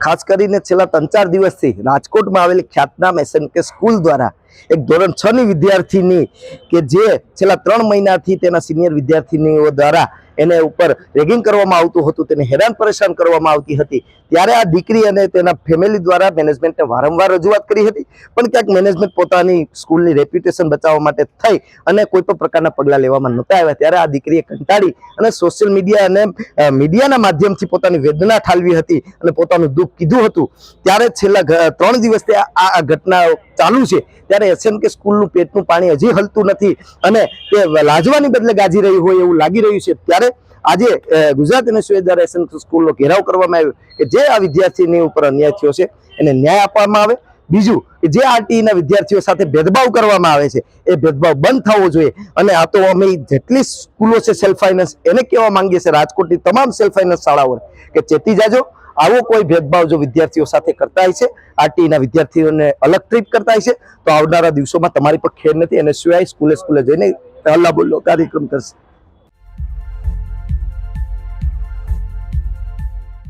ખાસ કરીને છેલ્લા ત્રણ ચાર દિવસથી રાજકોટમાં આવેલી ખ્યાતનામ એસએનકે સ્કૂલ દ્વારા એક ધોરણ છ ની વિદ્યાર્થીની કે જે છેલ્લા ત્રણ મહિનાથી તેના સિનિયર વિદ્યાર્થીનીઓ દ્વારા એને ઉપર રેગિંગ કરવામાં આવતું હતું, તેને હેરાન પરેશાન કરવામાં આવતી હતી. ત્યારે આ દીકરી અને તેના ફેમિલી દ્વારા મેનેજમેન્ટને વારંવાર રજૂઆત કરી હતી. પણ ક્યાંક મેનેજમેન્ટ પોતાની સ્કૂલની રેપ્યુટેશન બચાવવા માટે થઈ અને કોઈ પણ પ્રકારના પગલાં લેવામાં નહોતા આવ્યા. ત્યારે આ દીકરીએ કંટાળી અને સોશિયલ મીડિયા અને મીડિયાના માધ્યમથી પોતાની વેદના ઠાલવી હતી અને પોતાનું દુઃખ કીધું હતું. ત્યારે છેલ્લા ત્રણ દિવસથી આ ઘટના ચાલુ છે ત્યારે એસએમકે સ્કૂલનું પેટનું પાણી હજી હલતું નથી અને તે લાજવાની બદલે ગાજી રહી હોય એવું લાગી રહ્યું છે. ત્યારે આજે ગુજરાત યુનિવર્સિટી દ્વારા એસએમકે સ્કૂલનો ઘેરાવ કરવામાં આવ્યો કે જે આ વિદ્યાર્થીની ઉપર અન્યાય થયો છે એને ન્યાય આપવામાં આવે. બીજું કે જે આરટીઈના વિદ્યાર્થીઓ સાથે ભેદભાવ કરવામાં આવે છે, એ ભેદભાવ બંધ થવો જોઈએ. અને આ તો અમે જેટલી સ્કૂલો છે સેલ્ફ ફાઇનાન્સ એને કહેવા માંગીએ છીએ, રાજકોટની તમામ સેલ્ફ ફાઇનાન્સ શાળાઓને, કે ચેતી જાજો. આવો કોઈ ભેદભાવ જો વિદ્યાર્થીઓ સાથે કરતા હોય છે આરટીઈના વિદ્યાર્થીઓને અલગ ટ્રીટ કરતા હોય છે, તો આવનારા દિવસોમાં તમારી પર ખેર નથી, અને સિવાય સ્કૂલે સ્કૂલે જઈને હલ્લા બોલ્લો કાર્યક્રમ કરશે.